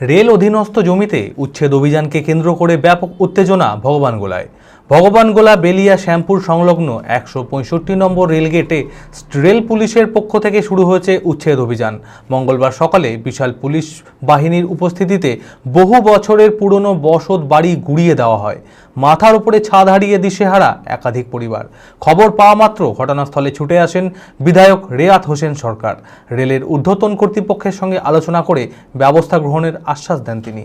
Rail অধীনস্থ জমিতে উচ্ছেদ অভিযানকে কেন্দ্র করে ব্যাপক উত্তেজনা ভগবানগোলায় ভগবানগোলা বেলিয়া শ্যামপুর সংলগ্ন একশো পঁয়ষট্টি নম্বর রেলগেটে রেল পুলিশের পক্ষ থেকে শুরু হয়েছে উচ্ছেদ অভিযান। মঙ্গলবার সকালে বিশাল পুলিশ বাহিনীর উপস্থিতিতে বহু বছরের পুরনো বসত বাড়ি গুড়িয়ে দেওয়া হয়। মাথার উপরে ছাদ হারিয়ে দিশেহারা একাধিক পরিবার। খবর পাওয়া মাত্র ঘটনাস্থলে ছুটে আসেন বিধায়ক রেয়াত হোসেন সরকার। রেলের ঊর্ধ্বতন কর্তৃপক্ষের সঙ্গে আলোচনা করে ব্যবস্থা গ্রহণের আশ্বাস দেন তিনি।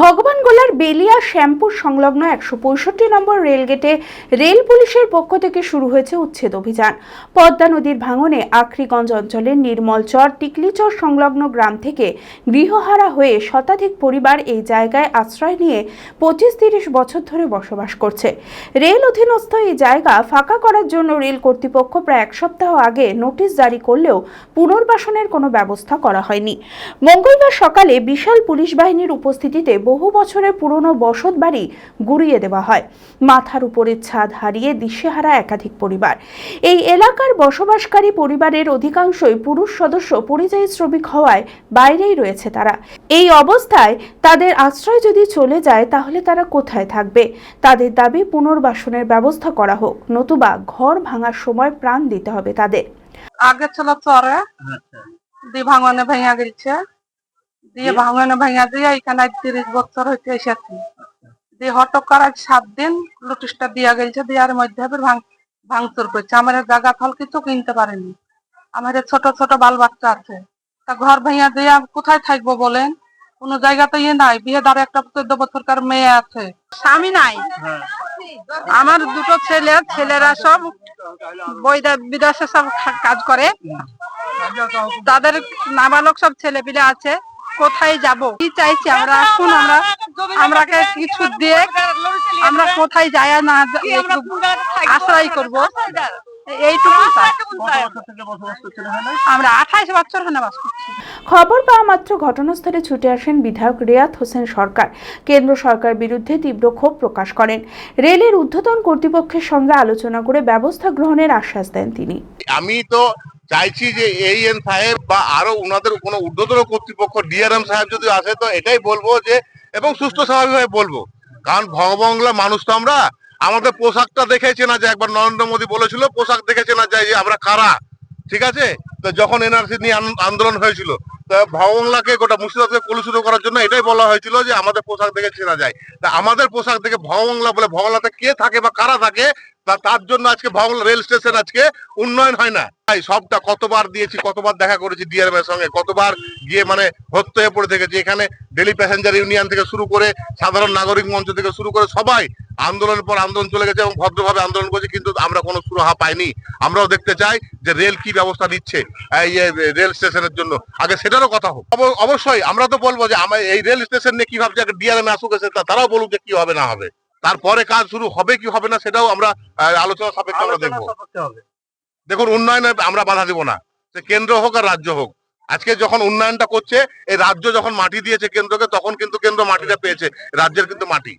ভগবানগোলার বেলিয়া শ্যামপুর সংলগ্ন একশো পঁয়ষট্টি নম্বর রেলগেটে রেল পুলিশের পক্ষ থেকে শুরু হয়েছে উচ্ছেদ অভিযান। পদ্মা নদীর ভাঙনে আখরিগঞ্জ অঞ্চলের নির্মলচর টিকলিচর সংলগ্ন গ্রাম থেকে গৃহহারা হয়ে শতাধিক পরিবার এই জায়গায় আশ্রয় নিয়ে পঁচিশ তিরিশ বছর ধরে বসবাস করছে। রেল অধীনস্থ এই জায়গা ফাঁকা করার জন্য রেল কর্তৃপক্ষ প্রায় এক সপ্তাহ আগে নোটিশ জারি করলেও পুনর্বাসনের কোনো ব্যবস্থা করা হয়নি। মঙ্গলবার সকালে বিশাল পুলিশ বাহিনীর উপস্থিতিতে বহু বছরের পুরনো বসত বাড়ি গুড়িয়ে দেওয়া হয়। মাথার উপরের ছাদ হারিয়ে দিশেহারা একাধিক পরিবার। এই এলাকার বসবাসকারী পরিবারের অধিকাংশই পুরুষ সদস্য পরিযায়ী শ্রমিক হওয়ায় বাইরেই রয়েছে তারা। এই অবস্থায় তাদের আশ্রয় যদি চলে যায় তাহলে তারা কোথায় থাকবে? তাদের দাবি পুনর্বাসনের ব্যবস্থা করা হোক নতুবা ঘর ভাঙার সময় প্রাণ দিতে হবে তাদের। আগে ছিল চরে দিয়ে ভাঙনে ভেঙে গেছে। দিয়ে ভাঙনে ভেঙে দিয়ে এখানে তিরিশ বছর হইতে এসেছি। দিয়ে হটক করার সাত দিন নোটিশটা দিয়া গেছে দেওয়ার মধ্যে আবার ভাঙচুর করছে। আমার জায়গা ফল কিছু কিনতে পারেনি। আমার ছোট ছোট বাল বাচ্চা আছে। তা ঘর ভেঙে দিয়ে কোথায় থাকব বলেন? কোনো জায়গা তো ইয়ে নাই। বিয়ে দ্বারা একটা চোদ্দ বছরকার মেয়ে আছে। স্বামী নাই? আমার দুটো ছেলে, ছেলেরা সব বৈদা, বিদেশে সব কাজ করে। তাদের নাবালক সব ছেলে পিলে আছে। কোথায় যাব? কি চাইছি? আমরা এখন আমরা আমরাকে কিছু দিয়ে আমরা কোথায় যাই না আশ্রয় করব। এইটুকু আমরা আঠাইশ বছর হনে বাস করছি। খবর পাওয়া মাত্র ঘটনাস্থলে ছুটে আসেন বিধায়ক রেয়াত হোসেন সরকার। কেন্দ্র সরকার বিরুদ্ধে তীব্র ক্ষোভ প্রকাশ করেন। রেলের ঊর্ধ্বতন কর্তৃপক্ষের সঙ্গে আলোচনা করে ব্যবস্থা গ্রহণের আশ্বাস দেন তিনি। আমি তো চাইছি যে এই এন সাহেব বা আরও ওনাদের কোনো ঊর্ধ্বতন কর্তৃপক্ষ ডিআরএম সাহেব যদি আসে, তো এটাই বলব যে, এবং সুস্থ স্বাভাবিকভাবে বলব। কারণ ভগবাংলা মানুষ তো আমরা, আমাদের পোশাকটা দেখেছে না যে একবার নরেন্দ্র মোদী বলেছিল, পোশাক দেখেছে না যে আমরা কারা ঠিক আছে? তো যখন এনআরসি নিয়ে আন্দোলন হয়েছিল তো ভগবাংলাকে গোটা মুর্শিদাবাদকে কলুষিত করার জন্য এটাই বলা হয়েছিল যে আমাদের পোশাক দেখে চেনা যায়। তা আমাদের পোশাক দেখে ভগবাংলা বলে ভগবাংলাতে কে থাকে বা কারা থাকে, তা তার জন্য আজকে ভগবাংলা রেল স্টেশন আজকে উন্নয়ন হয় না। তাই সবটা কতবার দিয়েছি, কতবার দেখা করেছি ডিআরএম এর সঙ্গে, কতবার গিয়ে মানে হত্যা হয়ে পড়ে থেকেছি এখানে ডেলি প্যাসেঞ্জার ইউনিয়ন থেকে শুরু করে সাধারণ নাগরিক মঞ্চ থেকে শুরু করে সবাই আন্দোলনের পর আন্দোলন চলে গেছে এবং ভদ্রভাবে আন্দোলন করছে কিন্তু আমরা কোনো সুরাহা পাইনি। আমরাও দেখতে চাই যে রেল কি ব্যবস্থা নিচ্ছে এই রেল স্টেশনের জন্য। আগে সেটারও কথা হোক। অবশ্যই আমরা তো বলব যে আমার এই রেল স্টেশন নিয়ে কি ভাবছে আগে ডিআরএম আসুক এসে তা- তারাও বলুক যে কি হবে না হবে। তারপরে কাজ শুরু হবে কি হবে না সেটাও আমরা আলোচনা সাপেক্ষে আমরা দেখব। দেখুন উন্নয়নে আমরা বাধা দিব না। সে কেন্দ্র হোক আর রাজ্য হোক। আজকে যখন উন্নয়নটা করছে এই রাজ্য যখন মাটি দিয়েছে কেন্দ্রকে তখন কিন্তু কেন্দ্র মাটিটা পেয়েছে। রাজ্যের কিন্তু মাটি।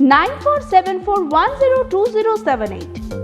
9474102078.